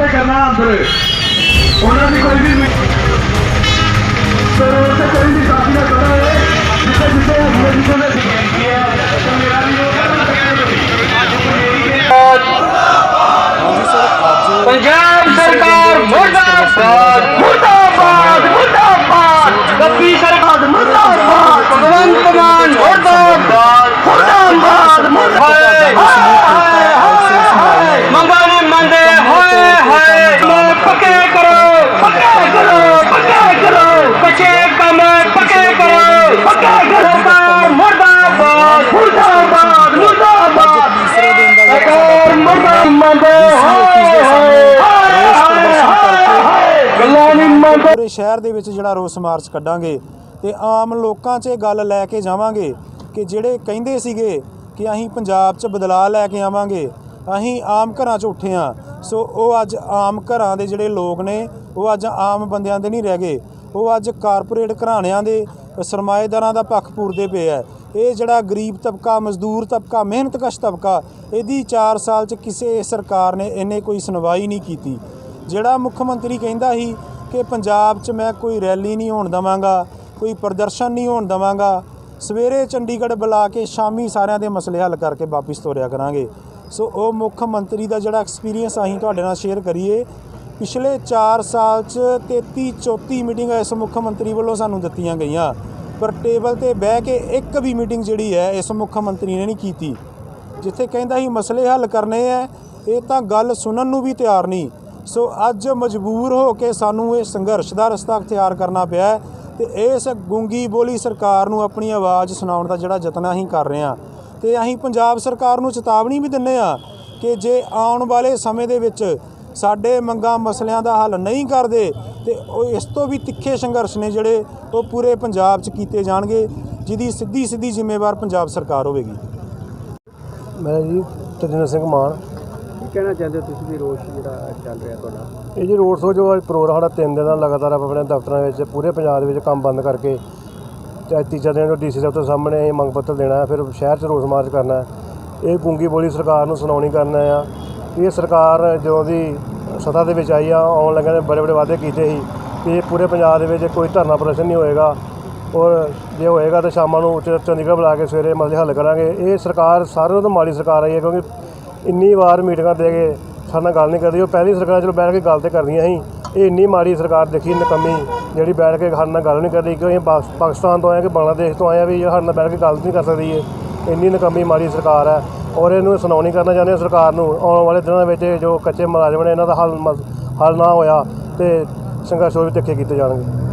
ਤੇ ਕਰਨਾ ਅੰਦਰ ਉਹਨਾਂ ਦੀ ਕੋਈ ਵੀ ਸਰ ਉਹ ਤੇ ਕੋਈ ਵੀ ਸਾਥੀ ਨਾ ਕਰਾ ਹੈ ਜਿੱਥੇ ਜਿੱਥੇ ਆਪਣੇ ਜਿੱਥੇ ਨੇ ਸਿੱਖੀ ਹੈ ਤੇ ਮੇਰਾ ਵੀ ਉਹ ਕਰਨਾ चाहिए पंजाब सरकार मुर्दाबाद मुर्दाबाद मुर्दाबाद सरकार मुर्दाबाद ਸ਼ਹਿਰ ਦੇ ਵਿੱਚ ਜਿਹੜਾ ਰੋਸ ਮਾਰਚ ਕੱਢਾਂਗੇ ਤੇ ਆਮ ਲੋਕਾਂ 'ਚ ਇਹ ਗੱਲ ਲੈ ਕੇ ਜਾਵਾਂਗੇ ਕਿ ਜਿਹੜੇ ਕਹਿੰਦੇ ਸੀਗੇ ਕਿ ਅਸੀਂ ਪੰਜਾਬ 'ਚ ਬਦਲਾਅ ਲੈ ਕੇ ਆਵਾਂਗੇ, ਅਸੀਂ ਆਮ ਘਰਾਂ 'ਚ ਉੱਠੇ ਆ ਸੋ ਉਹ ਅੱਜ ਆਮ ਘਰਾਂ ਦੇ ਜਿਹੜੇ ਲੋਕ ਨੇ, ਉਹ ਅੱਜ ਆਮ ਬੰਦਿਆਂ ਦੇ ਨਹੀਂ ਰਹਿ ਗਏ। ਉਹ ਅੱਜ ਕਾਰਪੋਰੇਟ ਘਰਾਣਿਆਂ ਦੇ ਸਰਮਾਏਦਾਰਾਂ ਦਾ ਪੱਖ ਪੂਰਦੇ ਪਏ ਆ। ਇਹ ਜਿਹੜਾ ਗਰੀਬ ਤਬਕਾ, ਮਜ਼ਦੂਰ ਤਬਕਾ, ਮਿਹਨਤਕਸ਼ ਤਬਕਾ, ਇਹਦੀ 4 ਸਾਲ 'ਚ ਕਿਸੇ ਸਰਕਾਰ ਨੇ ਇਹਨੇ ਕੋਈ ਸੁਣਵਾਈ ਨਹੀਂ ਕੀਤੀ। ਜਿਹੜਾ ਮੁੱਖ ਮੰਤਰੀ ਕਹਿੰਦਾ ਸੀ ਕਿ ਪੰਜਾਬ 'ਚ ਮੈਂ ਕੋਈ ਰੈਲੀ ਨਹੀਂ ਹੋਣ ਦਵਾਂਗਾ, ਕੋਈ ਪ੍ਰਦਰਸ਼ਨ ਨਹੀਂ ਹੋਣ ਦਵਾਂਗਾ। ਸਵੇਰੇ ਚੰਡੀਗੜ੍ਹ ਬੁਲਾ ਕੇ ਸ਼ਾਮੀ ਸਾਰਿਆਂ ਦੇ ਮਸਲੇ ਹੱਲ ਕਰਕੇ ਵਾਪਿਸ ਤੋਰਿਆ ਕਰਾਂਗੇ। ਸੋ ਉਹ ਮੁੱਖ ਮੰਤਰੀ ਦਾ ਜਿਹੜਾ ਐਕਸਪੀਰੀਅੰਸ ਅਸੀਂ ਤੁਹਾਡੇ ਨਾਲ ਸ਼ੇਅਰ ਕਰੀਏ, ਪਿਛਲੇ 4 ਸਾਲ 'ਚ 33 34 ਮੀਟਿੰਗਾਂ ਇਸ ਮੁੱਖ ਮੰਤਰੀ ਵੱਲੋਂ ਸਾਨੂੰ ਦਿੱਤੀਆਂ ਗਈਆਂ। ਪਰ ਟੇਬਲ ਤੇ ਬਹਿ ਕੇ ਇੱਕ ਵੀ ਮੀਟਿੰਗ ਜਿਹੜੀ ਹੈ, ਇਸ ਮੁੱਖ ਮੰਤਰੀ ਨੇ ਨਹੀਂ ਕੀਤੀ। ਜਿੱਥੇ ਕਹਿੰਦਾ ਸੀ ਮਸਲੇ ਹੱਲ ਕਰਨੇ ਐ ਇਹ ਤਾਂ ਗੱਲ ਸੁਣਨ ਨੂੰ ਵੀ ਤਿਆਰ ਨਹੀਂ। ਸੋ ਅੱਜ ਮਜਬੂਰ ਹੋ ਕੇ ਸਾਨੂੰ ਇਹ ਸੰਘਰਸ਼ ਦਾ ਰਸਤਾ ਅਖਤਿਆਰ ਕਰਨਾ ਪਿਆ ਹੈ ਤੇ ਇਸ ਗੂੰਗੀ ਬੋਲੀ ਸਰਕਾਰ ਨੂੰ ਆਪਣੀ ਆਵਾਜ਼ ਸੁਣਾਉਣ ਦਾ ਜਿਹੜਾ ਯਤਨ ਅਸੀਂ ਕਰ ਰਹੇ ਹਾਂ। ਤੇ ਅਸੀਂ ਪੰਜਾਬ ਸਰਕਾਰ ਨੂੰ ਚੇਤਾਵਨੀ ਵੀ ਦਿੰਨੇ ਆ ਕਿ ਜੇ ਆਉਣ ਵਾਲੇ ਸਮੇਂ ਦੇ ਵਿੱਚ ਸਾਡੇ ਮੰਗਾਂ ਮਸਲਿਆਂ ਦਾ ਹੱਲ ਨਹੀਂ ਕਰਦੇ, ਤੇ ਉਹ ਇਸ ਤੋਂ ਵੀ ਤਿੱਖੇ ਸੰਘਰਸ਼ ਨੇ ਜਿਹੜੇ ਉਹ ਪੂਰੇ ਪੰਜਾਬ 'ਚ ਕੀਤੇ ਜਾਣਗੇ, ਜਿਹਦੀ ਸਿੱਧੀ ਸਿੱਧੀ ਜ਼ਿੰਮੇਵਾਰ ਪੰਜਾਬ ਸਰਕਾਰ ਹੋਵੇਗੀ। ਮੈਂ ਜੀ ਤਜਿੰਦਰ ਸਿੰਘ ਮਾਨ। ਕਹਿਣਾ ਚਾਹੁੰਦੇ ਹੋ ਤੁਸੀਂ ਵੀ ਰੋਸ਼ ਜਿਹੜਾ ਚੱਲ ਰਿਹਾ ਤੁਹਾਡਾ? ਇਹ ਜੀ ਰੋਡ ਸ਼ੋ ਜੋ ਅੱਜ ਪ੍ਰੋਗਰਾਮ ਸਾਡਾ ਤਿੰਨ ਦਿਨ ਦਾ ਲਗਾਤਾਰ ਆਪਾਂ ਆਪਣੇ ਦਫ਼ਤਰਾਂ ਵਿੱਚ, ਪੂਰੇ ਪੰਜਾਬ ਦੇ ਵਿੱਚ ਕੰਮ ਬੰਦ ਕਰਕੇ, ਚਾਹੇ ਤੀਜਾ ਦਿਨ ਜੋ ਡੀਸੀ ਸਾਹਿਬ ਤੋਂ ਸਾਹਮਣੇ ਇਹ ਮੰਗ ਪੱਤਰ ਦੇਣਾ ਹੈ, ਫਿਰ ਸ਼ਹਿਰ 'ਚ ਰੋਸ ਮਾਰਚ ਕਰਨਾ ਹੈ। ਇਹ ਗੁੰਗੀ ਬੋਲੀ ਸਰਕਾਰ ਨੂੰ ਸੁਣਾਉਣੀ ਕਰਨਾ ਆ ਇਹ ਸਰਕਾਰ ਜਦੋਂ ਦੀ ਸੱਤਾ ਦੇ ਵਿੱਚ ਆਈ ਆ, ਆਉਣ ਲੱਗਿਆਂ ਨੇ ਬੜੇ ਬੜੇ ਵਾਅਦੇ ਕੀਤੇ ਸੀ ਕਿ ਇਹ ਪੂਰੇ ਪੰਜਾਬ ਦੇ ਵਿੱਚ ਕੋਈ ਧਰਨਾ ਪ੍ਰਦਰਸ਼ਨ ਨਹੀਂ ਹੋਏਗਾ। ਔਰ ਜੇ ਹੋਏਗਾ ਤਾਂ ਸ਼ਾਮਾਂ ਨੂੰ ਚ- ਚੰਡੀਗੜ੍ਹ ਬੁਲਾ ਕੇ ਸਵੇਰੇ ਮਸਲੇ ਹੱਲ ਕਰਾਂਗੇ। ਇਹ ਸਰਕਾਰ, ਸਾਰਿਆਂ ਤੋਂ ਮਾੜੀ ਸਰਕਾਰ ਆਈ ਹੈ ਕਿਉਂਕਿ ਇੰਨੀ ਵਾਰ ਮੀਟਿੰਗਾਂ ਦੇ ਕੇ ਸਾਡੇ ਨਾਲ ਗੱਲ ਨਹੀਂ ਕਰਦੀ। ਉਹ ਪਹਿਲੀ ਸਰਕਾਰ ਚਲੋ ਬੈਠ ਕੇ ਗੱਲ ਤੇ ਕਰਦੀਆਂ ਸੀ। ਇਹ ਇੰਨੀ ਮਾੜੀ ਸਰਕਾਰ ਦੇਖੀ, ਨਕਮੀ, ਜਿਹੜੀ ਬੈਠ ਕੇ ਸਾਡੇ ਨਾਲ ਗੱਲ ਨਹੀਂ ਕਰਦੀ ਕਿਉਂ ਇਹ ਪਾਕਿਸਤਾਨ ਤੋਂ ਆਏ ਕਿ ਬੰਗਲਾਦੇਸ਼ ਤੋਂ ਆਏ ਵੀ ਇਹ ਸਾਡੇ ਨਾਲ ਬੈਠ ਕੇ ਗੱਲ ਨਹੀਂ ਕਰ ਸਕਦੀ ਇਹ। ਇੰਨੀ ਨਕਮੀ ਮਾੜੀ ਸਰਕਾਰ ਹੈ। ਔਰ ਇਹਨੂੰ ਸੁਣਾਉਣੀ ਕਰਨਾ ਚਾਹੁੰਦੇ ਸਰਕਾਰ ਨੂੰ। ਆਉਣ ਵਾਲੇ ਦਿਨਾਂ ਵਿੱਚ ਜੋ ਕੱਚੇ ਮੁਲਾਜ਼ਮ ਨੇ, ਇਹਨਾਂ ਦਾ ਹੱਲ ਮਸ- ਹੱਲ ਨਾ ਹੋਇਆ ਤੇ ਸੰਘਰਸ਼ ਹੋਰ ਵੀ ਤਿੱਖੇ ਕੀਤੇ ਜਾਣਗੇ।